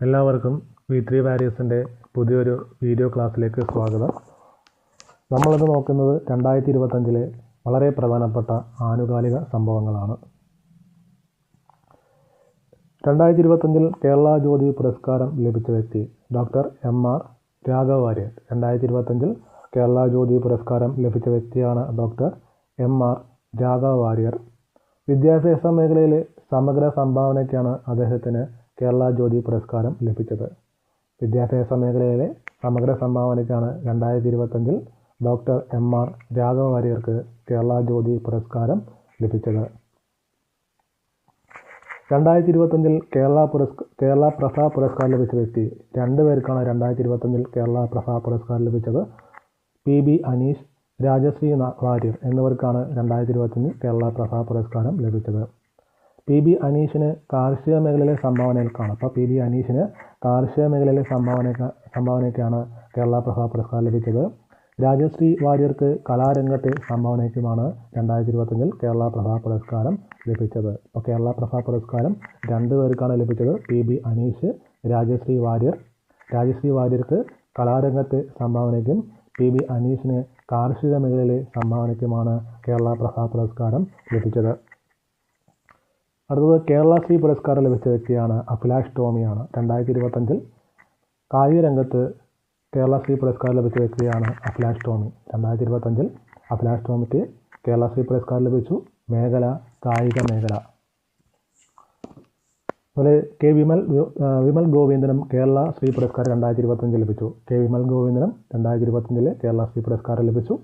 എല്ലാവർക്കും V three വാരിയസിന്റെ പുതിയൊരു video ക്ലാസ്സിലേക്ക് സ്വാഗതം. നമ്മളിത് നോക്കുന്നത് രണ്ടായിരത്തി ഇരുപത്തഞ്ചിലെ വളരെ പ്രധാനപ്പെട്ട ആനുകാലിക സംഭവങ്ങളാണ്. രണ്ടായിരത്തി ഇരുപത്തഞ്ചിൽ കേരള ജ്യോതി പുരസ്കാരം ലഭിച്ച വ്യക്തി doctor M R Raghava Warrier രണ്ടായിരത്തി ഇരുപത്തഞ്ചിൽ കേരള ജ്യോതി പുരസ്കാരം ലഭിച്ച വ്യക്തിയാണ് doctor M R Raghava Warrier വിദ്യാഭ്യാസ മേഖലയിലെ സമഗ്ര സംഭാവനയ്ക്കാണ് അദ്ദേഹത്തിന് കേരള ജ്യോതി പുരസ്കാരം ലഭിച്ചത്. വിദ്യാഭ്യാസ മേഖലയിലെ സമഗ്ര സംഭാവനയ്ക്കാണ് രണ്ടായിരത്തി ഇരുപത്തഞ്ചിൽ ഡോക്ടർ എം ആർ രാഘവ വാര്യർക്ക് കേരള ജ്യോതി പുരസ്കാരം ലഭിച്ചത്. രണ്ടായിരത്തി ഇരുപത്തഞ്ചിൽ കേരള പുരസ്ക കേരള പ്രഭ പുരസ്കാരം ലഭിച്ച വ്യക്തി രണ്ട് പേർക്കാണ് രണ്ടായിരത്തി ഇരുപത്തഞ്ചിൽ കേരള പ്രഭ പുരസ്കാരം ലഭിച്ചത്. പി ബി അനീഷ് രാജശ്രീ വാര്യർ എന്നിവർക്കാണ് രണ്ടായിരത്തി ഇരുപത്തഞ്ചിൽ കേരള പ്രഭ പുരസ്കാരം ലഭിച്ചത്. പി ബി അനീഷിന് കാർഷിക മേഖലയിലെ സംഭാവനകൾക്കാണ് അപ്പോൾ പി ബി അനീഷിന് കാർഷിക മേഖലയിലെ സംഭാവന സംഭാവനയ്ക്കാണ് കേരള പ്രഭ പുരസ്കാരം ലഭിച്ചത്. രാജശ്രീ വാര്യർക്ക് കലാരംഗത്തെ സംഭാവനയ്ക്കുമാണ് രണ്ടായിരത്തി ഇരുപത്തഞ്ചിൽ കേരള പ്രഭ പുരസ്കാരം ലഭിച്ചത്. അപ്പോൾ കേരള പ്രഭ പുരസ്കാരം രണ്ട് പേർക്കാണ് ലഭിച്ചത്. P B Aneesh Rajashree Variar. Rajashree വാര്യർക്ക് കലാരംഗത്തെ സംഭാവനയ്ക്കും പി ബി അനീഷിന് കാർഷിക മേഖലയിലെ സംഭാവനയ്ക്കുമാണ് കേരള പ്രഭ പുരസ്കാരം ലഭിച്ചത്. അടുത്തത് കേരള ശ്രീ പുരസ്കാരം ലഭിച്ച വ്യക്തിയാണ് അഭിലാഷ് ടോമിയാണ്. രണ്ടായിരത്തി ഇരുപത്തഞ്ചിൽ കായിക രംഗത്ത് കേരള ശ്രീ പുരസ്കാരം ലഭിച്ച വ്യക്തിയാണ് അഭിലാഷ് ടോമി. രണ്ടായിരത്തി ഇരുപത്തഞ്ചിൽ അഭിലാഷ് ടോമിക്ക് കേരള ശ്രീ പുരസ്കാരം ലഭിച്ചു. മേഖല കായിക മേഖല. അതുപോലെ കെ വിമൽ വിമൽ ഗോവിന്ദനും കേരള ശ്രീ പുരസ്കാരം രണ്ടായിരത്തി ഇരുപത്തഞ്ചിൽ ലഭിച്ചു. കെ വിമൽ ഗോവിന്ദനും രണ്ടായിരത്തി ഇരുപത്തഞ്ചിൽ കേരള ശ്രീ പുരസ്കാരം ലഭിച്ചു.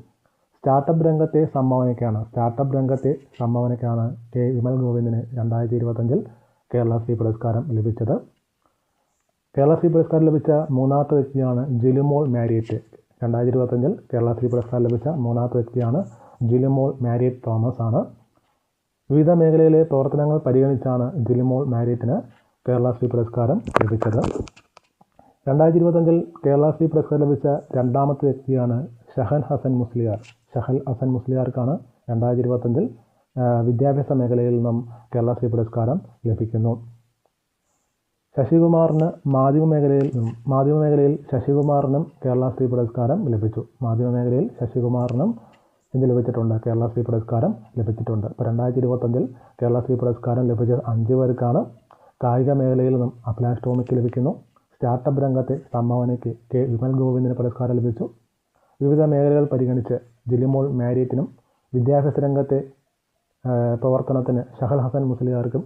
സ്റ്റാർട്ടപ്പ് രംഗത്തെ സംഭാവനയ്ക്കാണ് സ്റ്റാർട്ടപ്പ് രംഗത്തെ സംഭാവനയ്ക്കാണ് കെ. വിമൽ ഗോവിന്ദിന് രണ്ടായിരത്തി ഇരുപത്തഞ്ചിൽ കേരള ശ്രീ പുരസ്കാരം ലഭിച്ചത്. കേരള ശ്രീ പുരസ്കാരം ലഭിച്ച മൂന്നാമത്തെ വ്യക്തിയാണ് ജിലുമോൾ മാരിയറ്റ്. രണ്ടായിരത്തി ഇരുപത്തഞ്ചിൽ കേരള ശ്രീ പുരസ്കാരം ലഭിച്ച മൂന്നാമത്തെ വ്യക്തിയാണ് ജിലുമോൾ മാരിയറ്റ് തോമസ് ആണ് വിവിധ മേഖലയിലെ പ്രവർത്തനങ്ങൾ പരിഗണിച്ചാണ് ജിലുമോൾ മാരിയറ്റിന് കേരള ശ്രീ പുരസ്കാരം ലഭിച്ചത്. രണ്ടായിരത്തി ഇരുപത്തഞ്ചിൽ കേരള ശ്രീ പുരസ്കാരം ലഭിച്ച രണ്ടാമത്തെ വ്യക്തിയാണ് ഷഹൻ ഹസൻ മുസ്ലിയാർ. ഷഹൽ ഹസൻ മുസ്ലിയാർക്കാണ് രണ്ടായിരത്തി ഇരുപത്തഞ്ചിൽ വിദ്യാഭ്യാസ മേഖലയിൽ നിന്നും കേരള ശ്രീ പുരസ്കാരം ലഭിക്കുന്നു. ശശികുമാറിന് മാധ്യമ മേഖലയിൽ നിന്നും മാധ്യമ മേഖലയിൽ ശശികുമാറിനും കേരള ശ്രീ പുരസ്കാരം ലഭിച്ചു. മാധ്യമ മേഖലയിൽ ശശികുമാറിനും ഇത് ലഭിച്ചിട്ടുണ്ട് കേരള ശ്രീ പുരസ്കാരം ലഭിച്ചിട്ടുണ്ട്. ഇപ്പോൾ രണ്ടായിരത്തി ഇരുപത്തഞ്ചിൽ കേരള ശ്രീ പുരസ്കാരം ലഭിച്ച അഞ്ച് പേർക്കാണ്. കായിക മേഖലയിൽ നിന്നും അഭിലാഷ് ടോമിക്ക് ലഭിക്കുന്നു. സ്റ്റാർട്ടപ്പ് രംഗത്തെ സംഭാവനയ്ക്ക് കെ വിമൽ ഗോവിന്ദിന് പുരസ്കാരം ലഭിച്ചു. വിവിധ മേഖലകൾ പരിഗണിച്ച് ജിലിമോൾ മാരിയറ്റിനും വിദ്യാഭ്യാസ രംഗത്തെ പ്രവർത്തനത്തിന് ഷഹൽ ഹസൻ മുസ്ലിയാർക്കും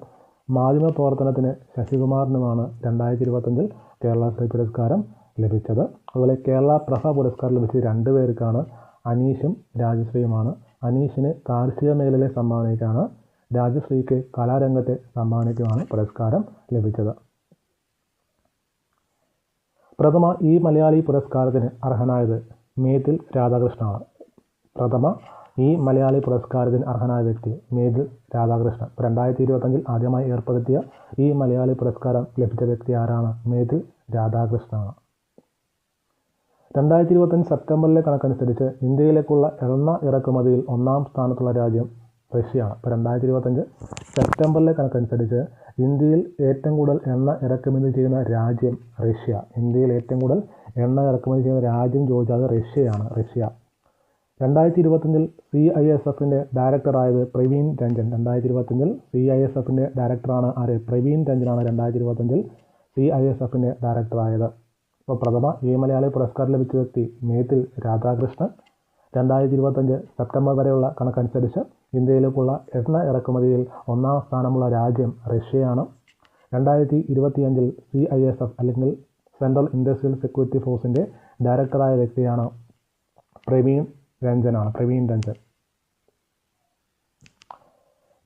മാധ്യമ പ്രവർത്തനത്തിന് ശശികുമാറിനുമാണ് രണ്ടായിരത്തി ഇരുപത്തഞ്ചിൽ കേരള ശ്രീ പുരസ്കാരം ലഭിച്ചത്. അതുപോലെ കേരള പ്രഭ പുരസ്കാരം ലഭിച്ച രണ്ട് പേർക്കാണ് അനീഷും രാജശ്രീയുമാണ്. അനീഷിന് കാർഷിക മേഖലയിലെ സംഭാവനയ്ക്കാണ് രാജശ്രീക്ക് കലാരംഗത്തെ സംഭാവനയ്ക്കുമാണ് പുരസ്കാരം ലഭിച്ചത്. പ്രഥമ ഈ മലയാളി പുരസ്കാരത്തിന് അർഹനായത് മേതിൽ രാധാകൃഷ്ണനാണ്. പ്രഥമ ഈ മലയാളി പുരസ്കാരത്തിന് അർഹനായ വ്യക്തി മേതിൽ രാധാകൃഷ്ണൻ. രണ്ടായിരത്തി ഇരുപത്തഞ്ചിൽ ആദ്യമായി ഏർപ്പെടുത്തിയ ഈ മലയാളി പുരസ്കാരം ലഭിച്ച വ്യക്തി ആരാണ്? മേതിൽ രാധാകൃഷ്ണനാണ്. രണ്ടായിരത്തി ഇരുപത്തഞ്ച് സെപ്റ്റംബറിലെ കണക്കനുസരിച്ച് ഇന്ത്യയിലേക്കുള്ള എണ്ണ ഇറക്കുമതിയിൽ ഒന്നാം സ്ഥാനത്തുള്ള രാജ്യം റഷ്യയാണ്. ഇപ്പോൾ രണ്ടായിരത്തി ഇരുപത്തഞ്ച് സെപ്റ്റംബറിലെ കണക്കനുസരിച്ച് ഇന്ത്യയിൽ ഏറ്റവും കൂടുതൽ എണ്ണ ഇറക്കുമതി ചെയ്യുന്ന രാജ്യം റഷ്യ. ഇന്ത്യയിൽ ഏറ്റവും കൂടുതൽ എണ്ണ ഇറക്കുമതി ചെയ്യുന്ന രാജ്യം ചോദിച്ചാൽ റഷ്യയാണ് റഷ്യ. രണ്ടായിരത്തി ഇരുപത്തഞ്ചിൽ സി ഐ എസ് എഫിന്റെ ഡയറക്ടറായത് പ്രവീൺ രഞ്ജൻ. രണ്ടായിരത്തി ഇരുപത്തഞ്ചിൽ സി ഐ എസ് എഫിന്റെ ഡയറക്ടറാണ് ആര്? പ്രവീൺ രഞ്ജനാണ് രണ്ടായിരത്തി ഇരുപത്തഞ്ചിൽ സി ഐ എസ് എഫിന്റെ ഡയറക്ടറായത്. ഇപ്പോൾ പ്രഥമ ഈ മലയാളി പുരസ്കാരം ലഭിച്ച വ്യക്തി മേത്തിൽ രാധാകൃഷ്ണൻ. രണ്ടായിരത്തി ഇരുപത്തഞ്ച് സെപ്റ്റംബർ വരെയുള്ള കണക്കനുസരിച്ച് ഇന്ത്യയിലേക്കുള്ള എണ്ണ ഇറക്കുമതിയിൽ ഒന്നാം സ്ഥാനമുള്ള രാജ്യം റഷ്യയാണ്. രണ്ടായിരത്തി ഇരുപത്തിയഞ്ചിൽ സി ഐ എസ് എഫ് അല്ലെങ്കിൽ സെൻട്രൽ ഇൻഡസ്ട്രിയൽ സെക്യൂരിറ്റി ഫോഴ്സിന്റെ ഡയറക്ടറായ വ്യക്തിയാണ് പ്രവീൺ രഞ്ജനാണ്. പ്രവീൺ രഞ്ജൻ.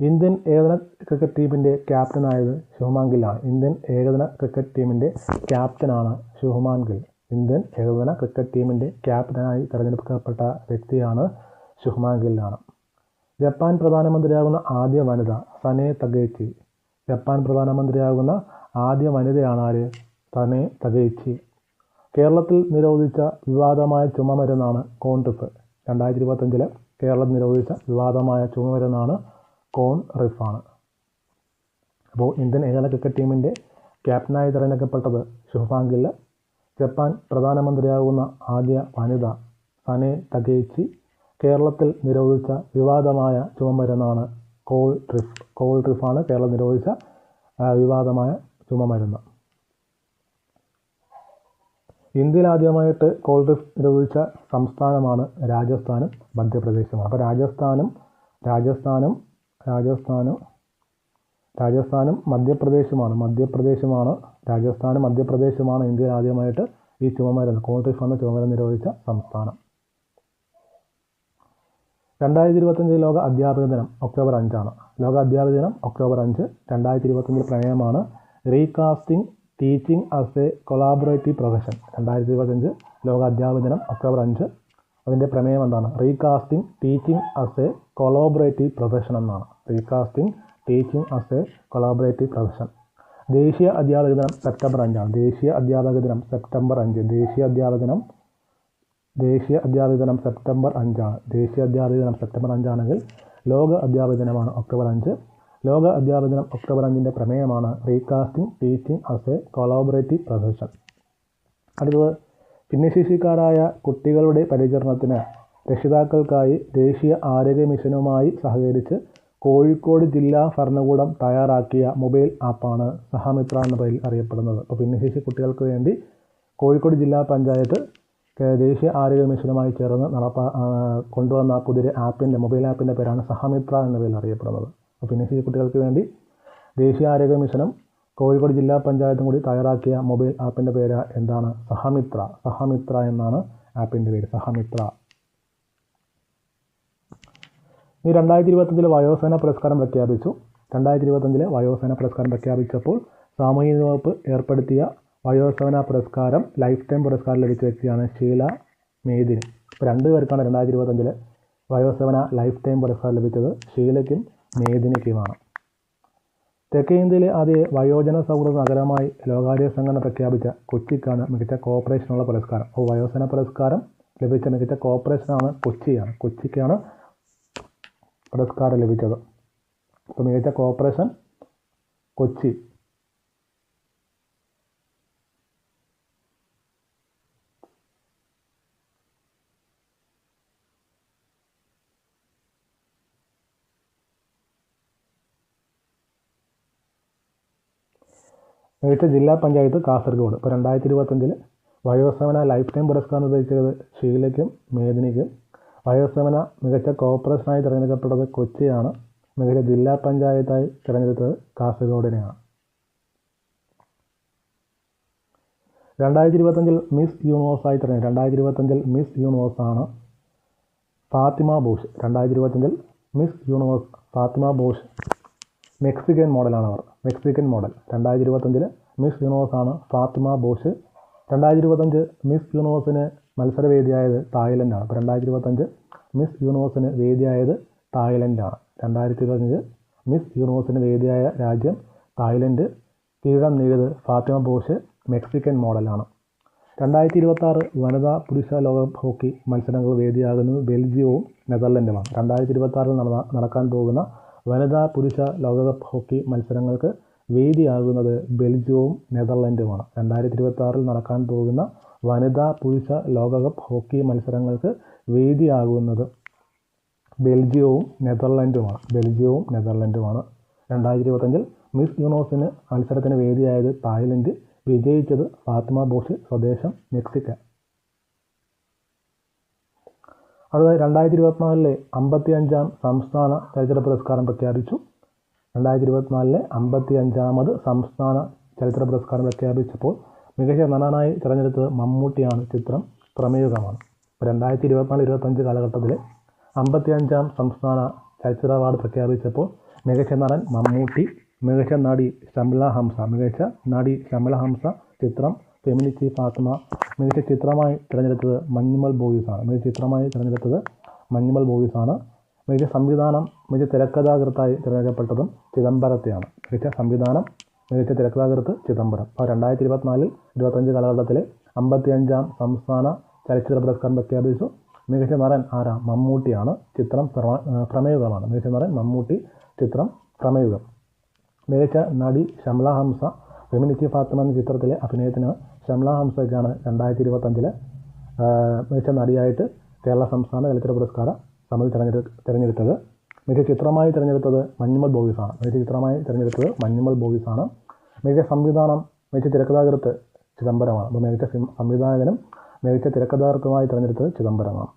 ഇന്ത്യൻ ഏകദിന ക്രിക്കറ്റ് ടീമിന്റെ ക്യാപ്റ്റനായത് ശുഹ്മാൻ ഗില്ലാണ് ഇന്ത്യൻ ഏകദിന ക്രിക്കറ്റ് ടീമിന്റെ ക്യാപ്റ്റനാണ് ശുഹ്മാൻ ഗിൽ. ഇന്ത്യൻ ഏകദിന ക്രിക്കറ്റ് ടീമിന്റെ ക്യാപ്റ്റനായി തിരഞ്ഞെടുക്കപ്പെട്ട വ്യക്തിയാണ് ശുഹ്മാൻ ഗില്ലാണ് ജപ്പാൻ പ്രധാനമന്ത്രിയാകുന്ന ആദ്യ വനിത സനേ തഗേച്ചി ജപ്പാൻ പ്രധാനമന്ത്രിയാകുന്ന ആദ്യ വനിതയാണ് ആര്? സനെ തകയിച്ചു കേരളത്തിൽ നിരോധിച്ച വിവാദമായ ചുമമരുന്നാണ് കോൺട്രിഫ് രണ്ടായിരത്തി ഇരുപത്തഞ്ചിലെ കേരളം നിരോധിച്ച വിവാദമായ ചുമമരുന്നാണ് കോൺ റിഫാണ് അപ്പോൾ ഇന്ത്യൻ ഏകദിന ക്രിക്കറ്റ് ടീമിന്റെ ക്യാപ്റ്റനായി തിരഞ്ഞെടുക്കപ്പെട്ടത് ശുഭാൻ ഗില്ല. ജപ്പാൻ പ്രധാനമന്ത്രിയാകുന്ന ആദ്യ വനിത സനെ തകേച്ചി കേരളത്തിൽ നിരോധിച്ച വിവാദമായ ചുമമരുന്നാണ് കോൾ ട്രിഫ് കോൾ ട്രിഫാണ് കേരളം നിരോധിച്ച വിവാദമായ ചുമമരുന്ന്. ഇന്ത്യയിൽ ആദ്യമായിട്ട് കോൾ ഡ്രിഫ്റ്റ് നിരോധിച്ച സംസ്ഥാനമാണ് രാജസ്ഥാനും മധ്യപ്രദേശുമാണ്. അപ്പോൾ രാജസ്ഥാനും രാജസ്ഥാനും രാജസ്ഥാനും രാജസ്ഥാനും മധ്യപ്രദേശുമാണ്. മധ്യപ്രദേശുമാണ് രാജസ്ഥാനും മധ്യപ്രദേശുമാണ് ഇന്ത്യയിൽ ആദ്യമായിട്ട് ഈ ചുമമരുന്ന് കോൾ ട്രിഫ് എന്ന ചുമമരുന്ന് നിരോധിച്ച സംസ്ഥാനം. രണ്ടായിരത്തി ഇരുപത്തഞ്ച് ലോക അധ്യാപക ദിനം ഒക്ടോബർ അഞ്ചാണ്. ലോക അധ്യാപക ദിനം ഒക്ടോബർ അഞ്ച് രണ്ടായിരത്തി ഇരുപത്തഞ്ചിൽ പ്രമേയമാണ് recasting teaching as a collaborative profession രണ്ടായിരത്തി ഇരുപത്തഞ്ച് ലോക അധ്യാപക ദിനം ഒക്ടോബർ അഞ്ച്. അതിന്റെ പ്രമേയം എന്താണ്? Recasting teaching as a collaborative profession എന്നാണ്. Recasting teaching as a collaborative profession ദേശീയ അധ്യാപക ദിനം സെപ്റ്റംബർ അഞ്ചാണ്. ദേശീയ അധ്യാപക ദിനം സെപ്റ്റംബർ അഞ്ച്. ദേശീയ അധ്യാപക ദിനം ദേശീയ അധ്യാപക ദിനം സെപ്റ്റംബർ അഞ്ചാണ്. ദേശീയ അധ്യാപക ദിനം സെപ്റ്റംബർ അഞ്ചാണെങ്കിൽ ലോക അധ്യാപക ദിനമാണ് ഒക്ടോബർ അഞ്ച്. ലോക അധ്യാപക ദിനം ഒക്ടോബർ അഞ്ചിന്റെ പ്രമേയമാണ് recasting teaching as a collaborative profession. അടുത്തത് ഭിന്നശേഷിക്കാരായ കുട്ടികളുടെ പരിചരണത്തിന് രക്ഷിതാക്കൾക്കായി ദേശീയ ആരോഗ്യ മിഷനുമായി സഹകരിച്ച് കോഴിക്കോട് ജില്ലാ ഭരണകൂടം തയ്യാറാക്കിയ മൊബൈൽ ആപ്പാണ് സഹമിത്ര എന്ന പേരിൽ അറിയപ്പെടുന്നത്. അപ്പോൾ ഭിന്നശേഷി കുട്ടികൾക്ക് വേണ്ടി കോഴിക്കോട് ജില്ലാ പഞ്ചായത്ത് ദേശീയ ആരോഗ്യ മിഷനുമായി ചേർന്ന് നടപ്പാ കൊണ്ടുവന്ന പുതിയ ആപ്പിന്റെ മൊബൈൽ ആപ്പിന്റെ പേരാണ് സഹമിത്ര എന്ന പേരിൽ അറിയപ്പെടുന്നത്. ഭിന്നശേഷി കുട്ടികൾക്ക് വേണ്ടി ദേശീയ ആരോഗ്യ മിഷനും കോഴിക്കോട് ജില്ലാ പഞ്ചായത്തും കൂടി തയ്യാറാക്കിയ മൊബൈൽ ആപ്പിന്റെ പേര് എന്താണ്? സഹമിത്ര. സഹമിത്ര എന്നാണ് ആപ്പിന്റെ പേര്. സഹമിത്ര. ഈ രണ്ടായിരത്തി ഇരുപത്തഞ്ചിലെ വയോസേന പുരസ്കാരം പ്രഖ്യാപിച്ചു. രണ്ടായിരത്തി ഇരുപത്തഞ്ചിലെ വയോസേന പുരസ്കാരം പ്രഖ്യാപിച്ചപ്പോൾ സാമൂഹിക വകുപ്പ് ഏർപ്പെടുത്തിയ വയോസേന പുരസ്കാരം ലൈഫ് ടൈം പുരസ്കാരം ലഭിച്ച വ്യക്തിയാണ് ഷീല മേദിനി. ഇപ്പോൾ രണ്ട് പേർക്കാണ് രണ്ടായിരത്തി ഇരുപത്തഞ്ചിലെ വയോസേന ലൈഫ് ടൈം പുരസ്കാരം ലഭിച്ചത്. ഷീലയ്ക്കും മേദിനിക്കുമാണ് തെക്കേ ഇന്ത്യയിലെ ആദ്യ വയോജന സൗഹൃദ നഗരമായി ലോകാരോഗ്യ സംഘടന പ്രഖ്യാപിച്ച കൊച്ചിക്കാണ് മികച്ച കോപ്പറേഷനുള്ള പുരസ്കാരം. അപ്പോൾ വയോസന പുരസ്കാരം ലഭിച്ച മികച്ച കോപ്പറേഷനാണ് കൊച്ചിയാണ്. കൊച്ചിക്കാണ് പുരസ്കാരം ലഭിച്ചത്. അപ്പോൾ മികച്ച കോപ്പറേഷൻ കൊച്ചി. മികച്ച ജില്ലാ പഞ്ചായത്ത് കാസർഗോഡ്. ഇപ്പോൾ രണ്ടായിരത്തി ഇരുപത്തഞ്ചിൽ വയോസേവന ലൈഫ് ടൈം പുരസ്കാരം ലഭിച്ചത് ഷീലയ്ക്കും മേദിനിക്കും. വയോസേവന മികച്ച കോർപ്പറേഷനായി തിരഞ്ഞെടുക്കപ്പെട്ടത് കൊച്ചിയാണ്. മികച്ച ജില്ലാ പഞ്ചായത്തായി തിരഞ്ഞെടുത്തത് കാസർഗോഡിനെയാണ്. രണ്ടായിരത്തി ഇരുപത്തഞ്ചിൽ മിസ് യൂണിവേഴ്സായി തിരഞ്ഞെടുത്തു. രണ്ടായിരത്തി ഇരുപത്തഞ്ചിൽ മിസ് യൂണിവേഴ്സാണ് ഫാത്തിമ ബോഷ് രണ്ടായിരത്തി ഇരുപത്തഞ്ചിൽ Miss Universe Fatima Bosch Mexican മോഡലാണ് അവർ. Mexican model. രണ്ടായിരത്തി ഇരുപത്തഞ്ചിൽ മിസ് യൂണിവേഴ്സാണ് ഫാത്തിമ ബോഷ് രണ്ടായിരത്തി ഇരുപത്തഞ്ച് മിസ് യൂണിവേഴ്സിന് മത്സരവേദിയായത് തായ്ലൻഡാണ്. അപ്പോൾ രണ്ടായിരത്തി ഇരുപത്തഞ്ച് മിസ് യൂണിവേഴ്സിന് വേദിയായത് തായ്ലൻഡാണ്. രണ്ടായിരത്തി ഇരുപത്തഞ്ച് മിസ് യൂണിവേഴ്സിന് വേദിയായ രാജ്യം തായ്ലൻഡ്. കിരീടം നേടിയത് ഫാത്തിമ ബോഷ് മെക്സിക്കൻ മോഡലാണ്. രണ്ടായിരത്തി ഇരുപത്താറ് വനിതാ പുരുഷ ലോക ഹോക്കി മത്സരങ്ങൾ വേദിയാകുന്നത് ബെൽജിയവും നെതർലൻഡുമാണ്. രണ്ടായിരത്തി ഇരുപത്താറിൽ നടന്ന നടക്കാൻ പോകുന്ന വനിതാ പുരുഷ ലോകകപ്പ് ഹോക്കി മത്സരങ്ങൾക്ക് വേദിയാകുന്നത് ബെൽജിയവും നെതർലൻഡുമാണ്. രണ്ടായിരത്തി ഇരുപത്തി ആറിൽ നടക്കാൻ പോകുന്ന വനിതാ പുരുഷ ലോകകപ്പ് ഹോക്കി മത്സരങ്ങൾക്ക് വേദിയാകുന്നത് ബെൽജിയവും നെതർലൻഡുമാണ്. ബെൽജിയവും നെതർലൻഡുമാണ്. രണ്ടായിരത്തി ഇരുപത്തഞ്ചിൽ മിസ് യൂണോസിന് മത്സരത്തിന് വേദിയായത് തായ്ലൻഡ്. വിജയിച്ചത് ഫാത്തിമ ബോഷ് സ്വദേശം മെക്സിക്ക അടുത്ത രണ്ടായിരത്തി ഇരുപത്തിനാലിലെ അമ്പത്തി അഞ്ചാം സംസ്ഥാന ചലച്ചിത്ര പുരസ്കാരം പ്രഖ്യാപിച്ചു. രണ്ടായിരത്തി ഇരുപത്തിനാലിലെ അമ്പത്തി അഞ്ചാമത് സംസ്ഥാന ചലച്ചിത്ര പുരസ്കാരം പ്രഖ്യാപിച്ചപ്പോൾ മികച്ച നടനായി തിരഞ്ഞെടുത്തത് മമ്മൂട്ടിയാണ് ചിത്രം. പ്രമേയുഗമാണ് രണ്ടായിരത്തി ഇരുപത്തിനാല് ഇരുപത്തഞ്ച് കാലഘട്ടത്തിലെ അമ്പത്തി അഞ്ചാം സംസ്ഥാന ചലച്ചിത്ര അവാർഡ് പ്രഖ്യാപിച്ചപ്പോൾ മികച്ച നടൻ മമ്മൂട്ടി മികച്ച നടി ശമല ഹംസ മികച്ച നടി ശമല ഹംസ ചിത്രം ഫെമിനിറ്റി ഫാത്തിമ മികച്ച ചിത്രമായി തിരഞ്ഞെടുത്തത് മഞ്ഞുമൽ ബോയ്സാണ് മികച്ച ചിത്രമായി തിരഞ്ഞെടുത്തത് മഞ്ഞുമൽ ബോയ്സാണ് മികച്ച സംവിധാനം മികച്ച തിരക്കഥാകൃത്തായി തിരഞ്ഞെടുക്കപ്പെട്ടതും ചിദംബരത്തെയാണ്. മികച്ച സംവിധാനം മികച്ച തിരക്കഥാകൃത്ത് ചിദംബരം. അപ്പോൾ രണ്ടായിരത്തി ഇരുപത്തിനാലിൽ ഇരുപത്തഞ്ച് കാലഘട്ടത്തിലെ അമ്പത്തി അഞ്ചാം സംസ്ഥാന ചലച്ചിത്ര പുരസ്കാരം പ്രഖ്യാപിച്ചു. മികച്ച നടൻ ആരാ? മമ്മൂട്ടിയാണ്. ചിത്രം പ്രമേയുഗമാണ് മികച്ച നടൻ മമ്മൂട്ടി ചിത്രം പ്രമേയുഗം മികച്ച നടി ഷംല ഹംസ ഫെമിനിറ്റി ഫാത്തിമ എന്ന ചിത്രത്തിലെ അഭിനയത്തിന് ഷംല ഹംസയ്ക്കാണ് രണ്ടായിരത്തി ഇരുപത്തഞ്ചിൽ മികച്ച നടിയായിട്ട് കേരള സംസ്ഥാന ചലച്ചിത്ര പുരസ്കാര സമിതി തിരഞ്ഞെടു തിരഞ്ഞെടുത്തത്. മികച്ച ചിത്രമായി തിരഞ്ഞെടുത്തത് മഞ്ഞുമൽ ബോയ്സാണ് മികച്ച ചിത്രമായി തിരഞ്ഞെടുത്തത് മഞ്ഞുമൽ ബോയ്സാണ് മികച്ച സംവിധാനം മികച്ച തിരക്കഥാകൃത്ത് ചിദംബരമാണ്. അപ്പോൾ മികച്ച സംവിധായകനും മികച്ച തിരക്കഥാകൃത്തുമായി തിരഞ്ഞെടുത്തത് ചിദംബരമാണ്.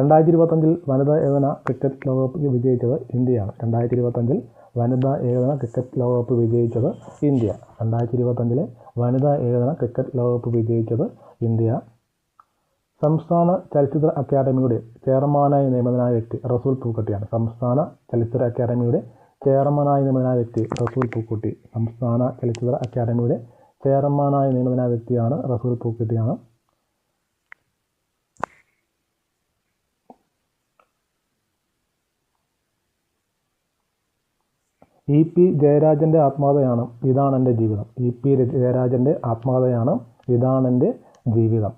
രണ്ടായിരത്തി ഇരുപത്തഞ്ചിൽ വനിതാ ഏകദിന ക്രിക്കറ്റ് ലോകകപ്പ് വിജയിച്ചത് ഇന്ത്യയാണ്. രണ്ടായിരത്തി ഇരുപത്തഞ്ചിൽ വനിതാ ഏകദിന ക്രിക്കറ്റ് ലോകകപ്പ് വിജയിച്ചത് ഇന്ത്യ. രണ്ടായിരത്തി ഇരുപത്തഞ്ചിലെ വനിതാ ഏകദിന ക്രിക്കറ്റ് ലോകകപ്പ് വിജയിച്ചത് ഇന്ത്യ. സംസ്ഥാന ചലച്ചിത്ര അക്കാദമിയുടെ ചെയർമാനായി നിയമിതനായ വ്യക്തി റസൂൽ പൂക്കുട്ടിയാണ്. സംസ്ഥാന ചലച്ചിത്ര അക്കാദമിയുടെ ചെയർമാനായി നിയമിതനായ വ്യക്തി റസൂൽ പൂക്കുട്ടി. സംസ്ഥാന ചലച്ചിത്ര അക്കാദമിയുടെ ചെയർമാനായി നിയമിതനായ വ്യക്തിയാണ് റസൂൽ പൂക്കുട്ടിയാണ് ഇ പി ജയരാജന്റെ ആത്മകഥയാണ് ഇതാണ് എന്റെ ജീവിതം. ഇ പി ജയരാജന്റെ ആത്മകഥയാണ് ഇതാണ് എന്റെ ജീവിതം.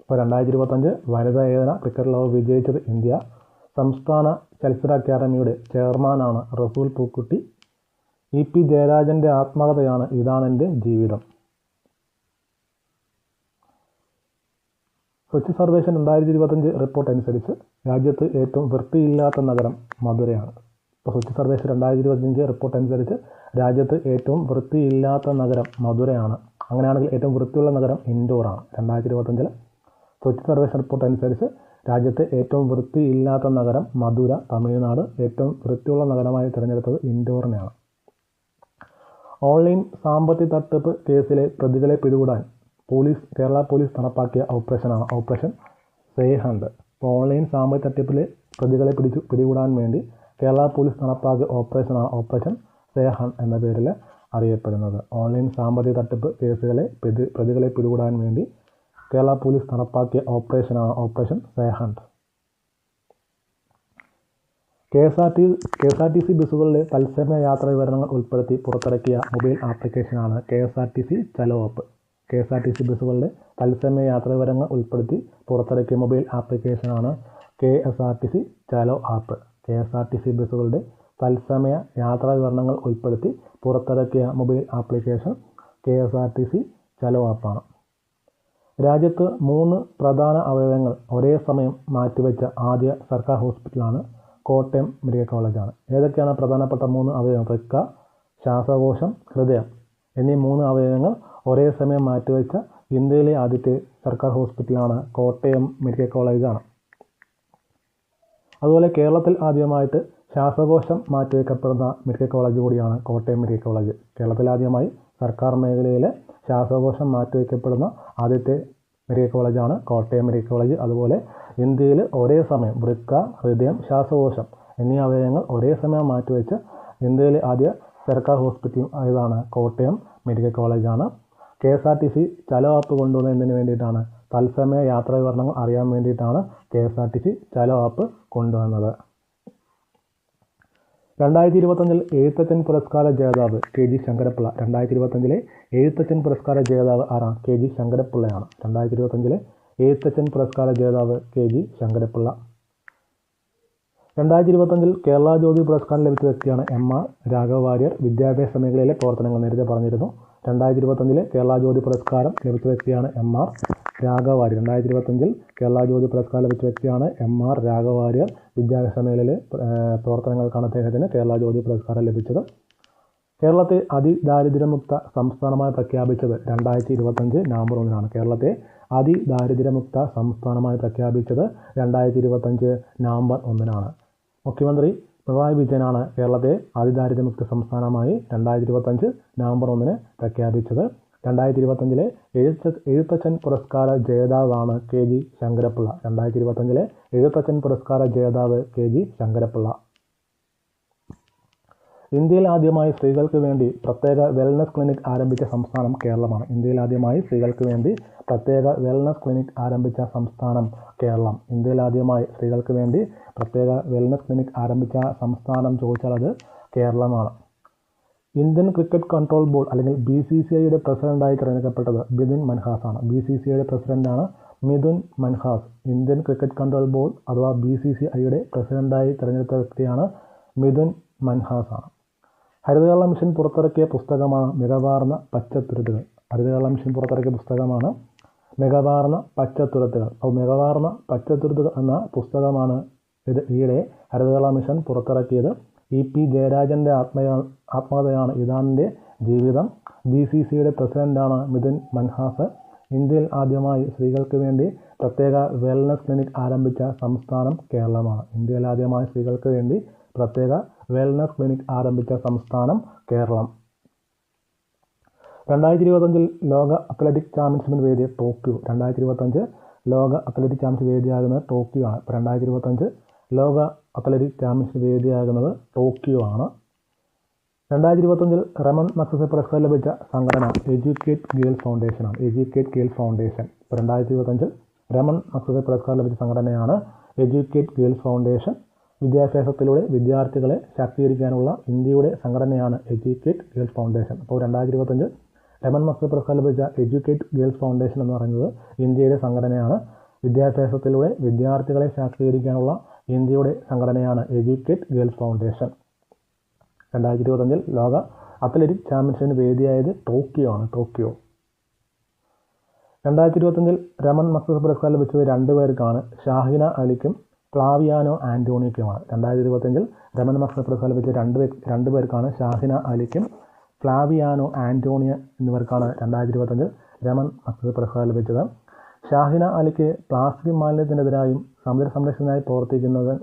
ഇപ്പോൾ രണ്ടായിരത്തി ഇരുപത്തഞ്ച് വനിതാ ഏകദിന ക്രിക്കറ്റ് ലോക വിജയിച്ചത് ഇന്ത്യ. സംസ്ഥാന ചലച്ചിത്ര അക്കാദമിയുടെ ചെയർമാനാണ് റസൂൽ പൂക്കുട്ടി. ഇ പി ജയരാജന്റെ ആത്മകഥയാണ് ഇതാണ് എന്റെ ജീവിതം. സ്വച്ഛ് സർവേഷൻ രണ്ടായിരത്തി ഇരുപത്തഞ്ച് റിപ്പോർട്ട് അനുസരിച്ച് രാജ്യത്ത് ഏറ്റവും വൃത്തിയില്ലാത്ത നഗരം മധുരയാണ്. സ്വച്ഛ് സർവേസ് രണ്ടായിരത്തി ഇരുപത്തിയഞ്ച് റിപ്പോർട്ട് അനുസരിച്ച് രാജ്യത്ത് ഏറ്റവും വൃത്തിയില്ലാത്ത നഗരം മധുരയാണ്. അങ്ങനെയാണെങ്കിൽ ഏറ്റവും വൃത്തിയുള്ള നഗരം ഇൻഡോറാണ് രണ്ടായിരത്തി ഇരുപത്തഞ്ചിൽ സ്വച്ഛ് സർവേസ് റിപ്പോർട്ട് അനുസരിച്ച് രാജ്യത്തെ ഏറ്റവും വൃത്തിയില്ലാത്ത നഗരം മധുര തമിഴ്നാട് ഏറ്റവും വൃത്തിയുള്ള നഗരമായി തിരഞ്ഞെടുത്തത് ഇൻഡോറിനെയാണ്. ഓൺലൈൻ സാമ്പത്തിക തട്ടിപ്പ് കേസിലെ പ്രതികളെ പിടികൂടാൻ പോലീസ് കേരള പോലീസ് നടപ്പാക്കിയ ഓപ്പറേഷനാണ് ഓപ്പറേഷൻ സേഹണ്ട് ഓൺലൈൻ സാമ്പത്തിക തട്ടിപ്പിലെ പ്രതികളെ പിടിച്ചു പിടികൂടാൻ വേണ്ടി കേരള പോലീസ് നടപ്പാക്കിയ ഓപ്പറേഷനാണ് ഓപ്പറേഷൻ സേഹൺ എന്ന പേരിൽ അറിയപ്പെടുന്നത്. ഓൺലൈൻ സാമ്പത്തിക തട്ടിപ്പ് കേസുകളെ പ്രതി പ്രതികളെ പിടികൂടാൻ വേണ്ടി കേരള പോലീസ് നടപ്പാക്കിയ ഓപ്പറേഷനാണ് operation CyHunt K S R T K S R T C ബസ്സുകളിലെ തത്സമയ യാത്ര വിവരങ്ങൾ ഉൾപ്പെടുത്തി പുറത്തിറക്കിയ മൊബൈൽ ആപ്ലിക്കേഷനാണ് K S R T C Chalo app. K S R T C ബസ്സുകളിലെ തത്സമയ യാത്ര വിവരങ്ങൾ ഉൾപ്പെടുത്തി പുറത്തിറക്കിയ മൊബൈൽ ആപ്ലിക്കേഷനാണ് K S R T C Chalo app. K S R T C ബസ്സുകളുടെ തത്സമയ യാത്രാ വിവരണങ്ങൾ ഉൾപ്പെടുത്തി പുറത്തിറക്കിയ mobile application K S R T C Chalo ആപ്പാണ് രാജ്യത്ത് മൂന്ന് പ്രധാന അവയവങ്ങൾ ഒരേ സമയം മാറ്റിവെച്ച ആദ്യ സർക്കാർ ഹോസ്പിറ്റലാണ് കോട്ടയം മെഡിക്കൽ കോളേജാണ്. ഏതൊക്കെയാണ് പ്രധാനപ്പെട്ട മൂന്ന് അവയവങ്ങൾ? വൃക്ക ശ്വാസകോശം ഹൃദയം എന്നീ മൂന്ന് അവയവങ്ങൾ ഒരേ സമയം മാറ്റിവെച്ച ഇന്ത്യയിലെ ആദ്യത്തെ സർക്കാർ ഹോസ്പിറ്റലാണ് കോട്ടയം മെഡിക്കൽ കോളേജാണ്. അതുപോലെ കേരളത്തിൽ ആദ്യമായിട്ട് ശ്വാസകോശം മാറ്റിവെക്കപ്പെടുന്ന മെഡിക്കൽ കോളേജ് കൂടിയാണ് കോട്ടയം മെഡിക്കൽ കോളേജ്. കേരളത്തിൽ ആദ്യമായി സർക്കാർ മേഖലയിലെ ശ്വാസകോശം മാറ്റിവെക്കപ്പെടുന്ന ആദ്യത്തെ മെഡിക്കൽ കോളേജാണ് കോട്ടയം മെഡിക്കൽ കോളേജ്. അതുപോലെ ഇന്ത്യയിൽ ഒരേ സമയം വൃക്ക ഹൃദയം ശ്വാസകോശം എന്നീ അവയവങ്ങൾ ഒരേ സമയം മാറ്റിവെച്ച് ഇന്ത്യയിലെ ആദ്യ സർക്കാർ ഹോസ്പിറ്റൽ ഇതാണ് കോട്ടയം മെഡിക്കൽ കോളേജാണ്. K S R T C Chalo കൊണ്ടുവന്നതിന് വേണ്ടിയിട്ടാണ് തത്സമയ യാത്രാ വിവരണങ്ങൾ അറിയാൻ വേണ്ടിയിട്ടാണ് K S R T C Chalo കൊണ്ടുവന്നത്. രണ്ടായിരത്തി ഇരുപത്തഞ്ചിൽ എഴുത്തച്ഛൻ പുരസ്കാര ജേതാവ് കെ ജി ശങ്കരപ്പിള്ള. രണ്ടായിരത്തി ഇരുപത്തഞ്ചിലെ എഴുത്തച്ഛൻ പുരസ്കാര ജേതാവ് ആരാണ് കെ ജി ശങ്കരപ്പിള്ളയാണ്. രണ്ടായിരത്തി ഇരുപത്തഞ്ചിലെ എഴുത്തച്ഛൻ പുരസ്കാര ജേതാവ് കെ ജി ശങ്കരപ്പിള്ള. രണ്ടായിരത്തി ഇരുപത്തഞ്ചിൽ കേരള ജ്യോതി പുരസ്കാരം ലഭിച്ച വ്യക്തിയാണ് എം ആർ രാഘവ വാര്യർ വിദ്യാഭ്യാസ മേഖലയിലെ പ്രവർത്തനങ്ങൾ നേരത്തെ പറഞ്ഞിരുന്നു. രണ്ടായിരത്തി ഇരുപത്തഞ്ചിലെ കേരള ജ്യോതി പുരസ്കാരം ലഭിച്ച വ്യക്തിയാണ് എം ആർ രാഘവ വാര്യർ രണ്ടായിരത്തി ഇരുപത്തഞ്ചിൽ കേരള ജ്യോതി പുരസ്കാരം ലഭിച്ച വ്യക്തിയാണ് എം ആർ രാഘവാര്യർ. വിദ്യാഭ്യാസ മേഖലയിലെ പ്രവർത്തനങ്ങൾക്കാണ് അദ്ദേഹത്തിന് കേരള ജ്യോതി പുരസ്കാരം ലഭിച്ചത്. കേരളത്തെ അതിദാരിദ്ര്യമുക്ത സംസ്ഥാനമായി പ്രഖ്യാപിച്ചത് രണ്ടായിരത്തി ഇരുപത്തഞ്ച് നവംബർ ഒന്നിനാണ്. കേരളത്തെ അതിദാരിദ്ര്യമുക്ത സംസ്ഥാനമായി പ്രഖ്യാപിച്ചത് രണ്ടായിരത്തി ഇരുപത്തഞ്ച് നവംബർ ഒന്നിനാണ്. മുഖ്യമന്ത്രി പിണറായി വിജയനാണ് കേരളത്തെ അതിദാരിദ്ര്യമുക്ത സംസ്ഥാനമായി രണ്ടായിരത്തി ഇരുപത്തഞ്ച് നവംബർ ഒന്നിന് പ്രഖ്യാപിച്ചത്. രണ്ടായിരത്തി ഇരുപത്തഞ്ചിലെ എഴുത്ത എഴുത്തച്ഛൻ പുരസ്കാര ജേതാവാണ് കെ ജി ശങ്കരപ്പിള്ള. രണ്ടായിരത്തി ഇരുപത്തഞ്ചിലെ എഴുത്തച്ഛൻ പുരസ്കാര ജേതാവ് കെ ജി ശങ്കരപ്പിള്ള. ഇന്ത്യയിൽ ആദ്യമായി സ്ത്രീകൾക്ക് വേണ്ടി പ്രത്യേക വെൽനസ് ക്ലിനിക് ആരംഭിച്ച സംസ്ഥാനം കേരളമാണ്. ഇന്ത്യയിൽ ആദ്യമായി സ്ത്രീകൾക്ക് വേണ്ടി പ്രത്യേക വെൽനസ് ക്ലിനിക് ആരംഭിച്ച സംസ്ഥാനം കേരളം. ഇന്ത്യയിൽ ആദ്യമായി സ്ത്രീകൾക്ക് വേണ്ടി പ്രത്യേക വെൽനസ് ക്ലിനിക് ആരംഭിച്ച സംസ്ഥാനം ചോദിച്ചാൽ അത് കേരളമാണ്. ഇന്ത്യൻ ക്രിക്കറ്റ് കൺട്രോൾ ബോർഡ് അല്ലെങ്കിൽ ബി സി സി ഐയുടെ പ്രസിഡന്റായി തിരഞ്ഞെടുക്കപ്പെട്ടത് ബിതിൻ മൻഹാസ് ആണ് ബി സി സി ഐയുടെ പ്രസിഡന്റാണ് Mithun Manhas. Indian cricket control board അഥവാ ബി സി സി ഐയുടെ പ്രസിഡന്റായി തിരഞ്ഞെടുത്ത വ്യക്തിയാണ് മിഥുൻ മൻഹാസ് ആണ് ഹരിതകേരള മിഷൻ പുറത്തിറക്കിയ പുസ്തകമാണ് മികവാർന്ന പച്ചത്തുരുത്തുകൾ. ഹരിതകേരള മിഷൻ പുറത്തിറക്കിയ പുസ്തകമാണ് മികവാർന്ന പച്ചത്തുരുത്തുകൾ. അപ്പോൾ മികവാർന്ന പച്ചത്തുരുത്തുകൾ എന്ന പുസ്തകമാണ് ഇത് ഈയിടെ ഹരിതകേരള മിഷൻ പുറത്തിറക്കിയത്. ഇ പി ജയരാജന്റെ ആത്മയ ആത്മകഥയാണ്. ഇതാനിന്റെ ജീവിതം ബി സി സിയുടെ പ്രസിഡന്റാണ് മിഥുൻ മൻഹാസ്. ഇന്ത്യയിൽ ആദ്യമായി സ്ത്രീകൾക്ക് വേണ്ടി പ്രത്യേക വെൽനസ് ക്ലിനിക് ആരംഭിച്ച സംസ്ഥാനം കേരളമാണ്. ഇന്ത്യയിൽ ആദ്യമായി സ്ത്രീകൾക്ക് വേണ്ടി പ്രത്യേക വെൽനസ് ക്ലിനിക് ആരംഭിച്ച സംസ്ഥാനം കേരളം. രണ്ടായിരത്തി ഇരുപത്തഞ്ചിൽ ലോക അത്ലറ്റിക് ചാമ്പ്യൻഷിപ്പിന് വേദി ടോക്കിയോ. രണ്ടായിരത്തി ഇരുപത്തഞ്ച് ലോക അത്ലറ്റിക് ചാമ്പ്യൻഷിപ്പ് വേദിയാകുന്നത് ടോക്കിയോ ആണ് രണ്ടായിരത്തി ഇരുപത്തഞ്ച് ലോക അത്ലറ്റിക് ചാമ്പ്യൻഷിപ്പ് വേദിയാകുന്നത് ടോക്കിയോ ആണ്. രണ്ടായിരത്തി ഇരുപത്തഞ്ചിൽ റമൺ മക്സസ് പുരസ്കാരം ലഭിച്ച സംഘടന എഡ്യൂക്കേറ്റ് ഗേൾസ് ഫൗണ്ടേഷനാണ് എഡ്യൂക്കേറ്റ് ഗേൾസ് ഫൗണ്ടേഷൻ. ഇപ്പോൾ രണ്ടായിരത്തി ഇരുപത്തഞ്ചിൽ രമൺ മക്സസ് പുരസ്കാരം ലഭിച്ച സംഘടനയാണ് എഡ്യൂക്കേറ്റ് ഗേൾസ് ഫൗണ്ടേഷൻ. വിദ്യാഭ്യാസത്തിലൂടെ വിദ്യാർത്ഥികളെ ശാക്തീകരിക്കാനുള്ള ഇന്ത്യയുടെ സംഘടനയാണ് എഡ്യൂക്കേറ്റ് ഗേൾസ് ഫൗണ്ടേഷൻ. അപ്പോൾ രണ്ടായിരത്തി ഇരുപത്തഞ്ച് രമൺ മക്സസ് പുരസ്കാരം ലഭിച്ച എഡ്യൂക്കേറ്റ് ഗേൾസ് ഫൗണ്ടേഷൻ എന്ന് പറയുന്നത് ഇന്ത്യയുടെ സംഘടനയാണ്. വിദ്യാഭ്യാസത്തിലൂടെ വിദ്യാർത്ഥികളെ ശാക്തീകരിക്കാനുള്ള ഇന്ത്യയുടെ സംഘടനയാണ് എഡ്യൂക്കേറ്റ് ഗേൾസ് ഫൗണ്ടേഷൻ. രണ്ടായിരത്തി ഇരുപത്തഞ്ചിൽ ലോക അത്ലറ്റിക് ചാമ്പ്യൻഷിപ്പിന് വേദിയായത് ടോക്കിയോ ആണ് ടോക്കിയോ. രണ്ടായിരത്തി ഇരുപത്തഞ്ചിൽ രമൺ മക്സസ് പുരസ്കാരം ലഭിച്ചത് രണ്ടുപേർക്കാണ് ഷാഹിന അലിക്കും ഫ്ലാവിയാനോ ആന്റോണിക്കുമാണ് രണ്ടായിരത്തി ഇരുപത്തഞ്ചിൽ രമൺ മക്സസ് പുരസ്കാരം ലഭിച്ച രണ്ട് പേ- രണ്ട് പേർക്കാണ് ഷാഹിന അലിക്കും ഫ്ലാവിയാനോ ആന്റോണിയ എന്നിവർക്കാണ് രണ്ടായിരത്തി ഇരുപത്തഞ്ചിൽ രമൺ മക്സസ് പുരസ്കാരം ലഭിച്ചത്. ഷാഹിന അലിക്ക് പ്ലാസ്റ്റിക് മാലിന്യത്തിനെതിരായും സമുദ്ര സംരക്ഷണത്തിനായി പ്രവർത്തിക്കുന്നത്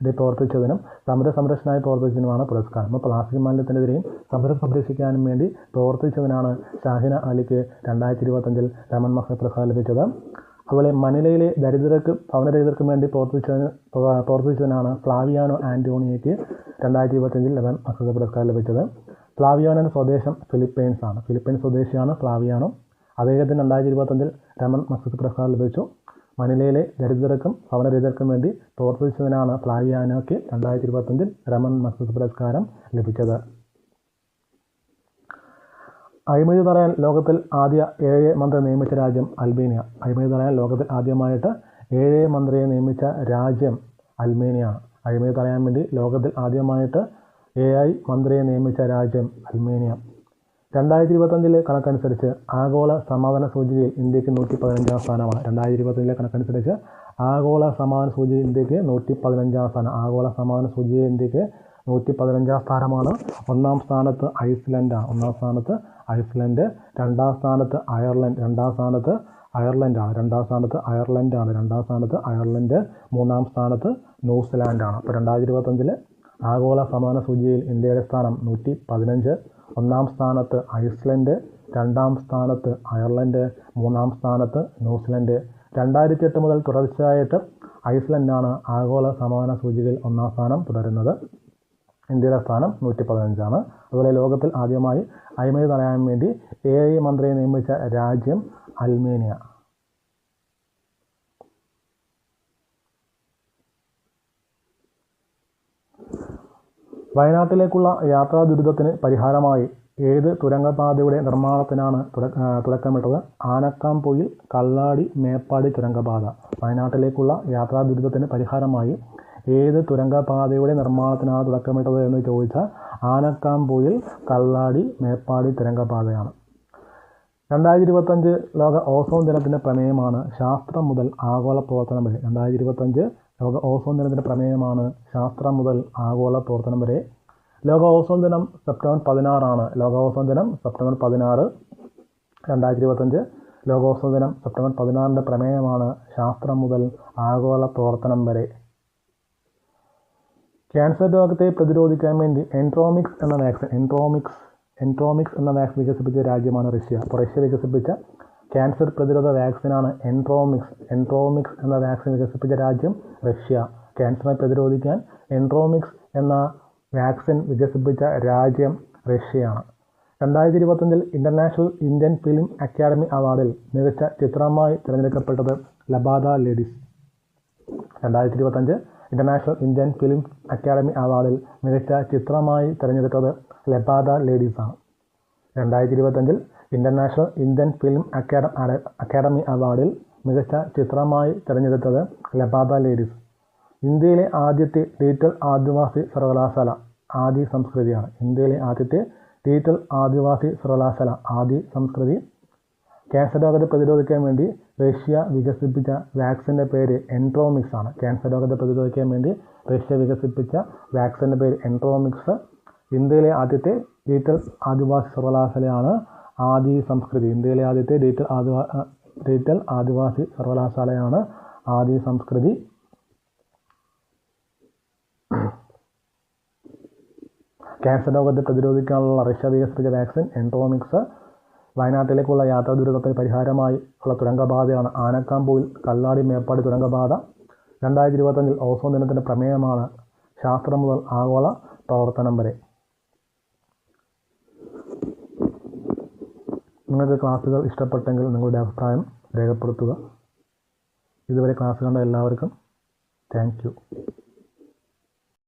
ഇത് പ്രവർത്തിച്ചതിനും സമുദ്ര സംരക്ഷണമായി പ്രവർത്തിച്ചതിനുമാണ് പുരസ്കാരം. അപ്പോൾ പ്ലാസ്റ്റിക് മാലിന്യത്തിനെതിരെയും സമുദ്രം സംരക്ഷിക്കാനും വേണ്ടി പ്രവർത്തിച്ചതിനാണ് ഷാഹിന അലിക്ക് രണ്ടായിരത്തി ഇരുപത്തഞ്ചിൽ രമൺ മഹ പുരസ്കാരം ലഭിച്ചത്. അതുപോലെ മനിലയിലെ ദരിദ്രർക്ക് ഭവനരഹിതർക്കും വേണ്ടി പ്രവർത്തിച്ചതിന് പ്രവർത്തിച്ചതിനാണ് ഫ്ലാവിയാനോ ആന്റോണിയയ്ക്ക് രണ്ടായിരത്തി ഇരുപത്തഞ്ചിൽ രമൺ മഹ പുരസ്കാരം ലഭിച്ചത്. ഫ്ലാവിയാനോയുടെ സ്വദേശം ഫിലിപ്പൈൻസ് ആണ് ഫിലിപ്പൈൻസ് സ്വദേശിയാണ് ഫ്ലാവിയാനോ. അദ്ദേഹത്തിന് രണ്ടായിരത്തി ഇരുപത്തഞ്ചിൽ രമൺ മഹ പുരസ്കാരം ലഭിച്ചു. മനിലയിലെ ദരിദ്രർക്കും ഭവനരഹിതർക്കും വേണ്ടി പ്രവർത്തിച്ചതിനാണ് ഫ്ലാവിയാനോയ്ക്ക് രണ്ടായിരത്തി ഇരുപത്തഞ്ചിൽ രമൺ മക്സസ് പുരസ്കാരം ലഭിച്ചത്. അഴിമതി തടയാൻ ലോകത്തിൽ ആദ്യ ഏഴ് മന്ത്രി നിയമിച്ച രാജ്യം അൽബേനിയ. അഴിമതി തടയാൻ ലോകത്തിൽ ആദ്യമായിട്ട് ഏഴ് മന്ത്രിയെ നിയമിച്ച രാജ്യം അൽമേനിയാണ് അഴിമതി തടയാൻ വേണ്ടി ലോകത്തിൽ ആദ്യമായിട്ട് എ ഐ മന്ത്രിയെ നിയമിച്ച രാജ്യം അൽമേനിയ രണ്ടായിരത്തി ഇരുപത്തഞ്ചിലെ കണക്കനുസരിച്ച് ആഗോള സമാധാന സൂചികയിൽ ഇന്ത്യയ്ക്ക് നൂറ്റി പതിനഞ്ചാം സ്ഥാനമാണ്. രണ്ടായിരത്തി ഇരുപത്തഞ്ചിലെ കണക്കനുസരിച്ച് ആഗോള സമാധാന സൂചിക ഇന്ത്യയ്ക്ക് നൂറ്റി പതിനഞ്ചാം സ്ഥാനം. ആഗോള സമാധാന സൂചിക ഇന്ത്യയ്ക്ക് നൂറ്റി പതിനഞ്ചാം സ്ഥാനമാണ്. ഒന്നാം സ്ഥാനത്ത് ഐസ്ലൻഡാണ് ഒന്നാം സ്ഥാനത്ത് ഐസ്ലൻഡ്. രണ്ടാം സ്ഥാനത്ത് അയർലൻഡ്. രണ്ടാം സ്ഥാനത്ത് അയർലൻഡാണ്. രണ്ടാം സ്ഥാനത്ത് അയർലൻഡാണ്. രണ്ടാം സ്ഥാനത്ത് അയർലൻഡ്. മൂന്നാം സ്ഥാനത്ത് ന്യൂസിലാൻഡാണ്. അപ്പോൾ രണ്ടായിരത്തി ഇരുപത്തഞ്ചിൽ ആഗോള സമാന സൂചികയിൽ ഇന്ത്യയുടെ സ്ഥാനം നൂറ്റി പതിനഞ്ച് ഒന്നാം സ്ഥാനത്ത് ഐസ്ലൻഡ് രണ്ടാം സ്ഥാനത്ത് അയർലൻഡ് മൂന്നാം സ്ഥാനത്ത് ന്യൂസിലൻഡ്. രണ്ടായിരത്തി എട്ട് മുതൽ തുടർച്ചയായിട്ട് ഐസ്ലൻഡാണ് ആഗോള സമാധാന സൂചികയിൽ ഒന്നാം സ്ഥാനം തുടരുന്നത്. ഇന്ത്യയുടെ സ്ഥാനം നൂറ്റി പതിനഞ്ചാണ് അതുപോലെ ലോകത്തിൽ ആദ്യമായി അഴിമതി തടയാൻ വേണ്ടി എ ഐ മന്ത്രിയെ നിയമിച്ച രാജ്യം അൽമേനിയ. വയനാട്ടിലേക്കുള്ള യാത്രാ ദുരിതത്തിന് പരിഹാരമായി ഏത് തുരങ്കപാതയുടെ നിർമ്മാണത്തിനാണ് തുടക്കമിട്ടത്? ആനക്കാംപൊയിൽ കള്ളാടി മേപ്പാടി തുരങ്കപാത. വയനാട്ടിലേക്കുള്ള യാത്രാ ദുരിതത്തിന് പരിഹാരമായി ഏത് തുരങ്കപാതയുടെ നിർമ്മാണത്തിനാണ് തുടക്കമിട്ടത് എന്ന് ചോദിച്ചാൽ ആനക്കാംപൊയിൽ കള്ളാടി മേപ്പാടി തുരങ്കപാതയാണ്. രണ്ടായിരത്തി ഇരുപത്തഞ്ച് ലോക ഓസോൺ ദിനത്തിന്റെ പ്രമേയമാണ് ശാസ്ത്രം മുതൽ ആഗോള പ്രവർത്തനം വരെ. രണ്ടായിരത്തി ഇരുപത്തഞ്ച് ലോക ഓസോൺ ദിനത്തിന്റെ പ്രമേയമാണ് ശാസ്ത്രം മുതൽ ആഗോള പ്രവർത്തനം വരെ. ലോക ഓസോൺ ദിനം സെപ്റ്റംബർ പതിനാറാണ്. ലോക ഓസോൺ ദിനം സെപ്റ്റംബർ പതിനാറ് രണ്ടായിരത്തി ഇരുപത്തഞ്ച് ലോക ഓസോൺ ദിനം സെപ്റ്റംബർ പതിനാറിന്റെ പ്രമേയമാണ് ശാസ്ത്രം മുതൽ ആഗോള പ്രവർത്തനം വരെ. ക്യാൻസർ രോഗത്തെ പ്രതിരോധിക്കാൻ വേണ്ടി എൻട്രോമിക്സ് എന്ന വാക്സിൻ എൻട്രോമിക്സ് എൻട്രോമിക്സ് എന്ന വാക്സിൻ വികസിപ്പിച്ച രാജ്യമാണ് റഷ്യ. അപ്പോൾ റഷ്യ വികസിപ്പിച്ച ക്യാൻസർ പ്രതിരോധ വാക്സിനാണ് എൻട്രോമിക്സ് എൻട്രോമിക്സ് എന്ന വാക്സിൻ വികസിപ്പിച്ച രാജ്യം റഷ്യ. ക്യാൻസറിനെ പ്രതിരോധിക്കാൻ എൻട്രോമിക്സ് എന്ന വാക്സിൻ വികസിപ്പിച്ച രാജ്യം റഷ്യയാണ്. രണ്ടായിരത്തി ഇരുപത്തഞ്ചിൽ ഇന്റർനാഷണൽ ഇന്ത്യൻ ഫിലിം അക്കാദമി അവാർഡിൽ മികച്ച ചിത്രമായി തിരഞ്ഞെടുക്കപ്പെട്ടത് ലബാദ ലേഡീസ് രണ്ടായിരത്തി ഇരുപത്തഞ്ച് ഇന്റർനാഷണൽ ഇന്ത്യൻ ഫിലിം അക്കാദമി അവാർഡിൽ മികച്ച ചിത്രമായി തിരഞ്ഞെടുത്തത് ലബാദ ലേഡീസാണ് രണ്ടായിരത്തി ഇരുപത്തഞ്ചിൽ ഇന്റർനാഷണൽ ഇന്ത്യൻ ഫിലിം അക്കാഡ അക്കാഡമി അവാർഡിൽ മികച്ച ചിത്രമായി തിരഞ്ഞെടുത്തത് ലബാദ ലേഡീസ്. ഇന്ത്യയിലെ ആദ്യത്തെ ഡിജിറ്റൽ ആദിവാസി സർവകലാശാല ആദി സംസ്കൃതിയാണ്. ഇന്ത്യയിലെ ആദ്യത്തെ ഡിജിറ്റൽ ആദിവാസി സർവകലാശാല ആദി സംസ്കൃതി. ക്യാൻസർ രോഗത്തെ പ്രതിരോധിക്കാൻ വേണ്ടി റഷ്യ വികസിപ്പിച്ച വാക്സിന്റെ പേര് എൻട്രോമിക്സ് ആണ്. ക്യാൻസർ രോഗത്തെ പ്രതിരോധിക്കാൻ വേണ്ടി റഷ്യ വികസിപ്പിച്ച വാക്സിന്റെ പേര് എൻട്രോമിക്സ് ഇന്ത്യയിലെ ആദ്യത്തെ ഡിജിറ്റൽ ആദിവാസി സർവകലാശാലയാണ് ആദി സംസ്കൃതി ഇന്ത്യയിലെ ആദ്യത്തെ ഡിജിറ്റൽ ആദിവാ ഡിജിറ്റൽ ആദിവാസി സർവകലാശാലയാണ് ആദി സംസ്കൃതി. ക്യാൻസർ രോഗത്തെ പ്രതിരോധിക്കാനുള്ള റഷ്യ വികസിപ്പിച്ച വാക്സിൻ എൻട്രോമിക്സ് വയനാട്ടിലേക്കുള്ള യാത്രാ ദുരിതത്തിന് പരിഹാരമായി ഉള്ള തുരങ്കപാതയാണ് ആനക്കാമ്പൂയിൽ കല്ലാടി മേപ്പാടി തുരങ്കപാത രണ്ടായിരത്തി ഇരുപത്തഞ്ചിൽ ഓസോൺ ദിനത്തിന്റെ പ്രമേയമാണ് ശാസ്ത്രം മുതൽ ആഗോള പ്രവർത്തനം വരെ. നിങ്ങൾക്ക് ക്ലാസ്സുകൾ ഇഷ്ടപ്പെട്ടെങ്കിൽ നിങ്ങളുടെ അഭിപ്രായം രേഖപ്പെടുത്തുക. ഇതുവരെ ക്ലാസ് കണ്ട എല്ലാവർക്കും താങ്ക്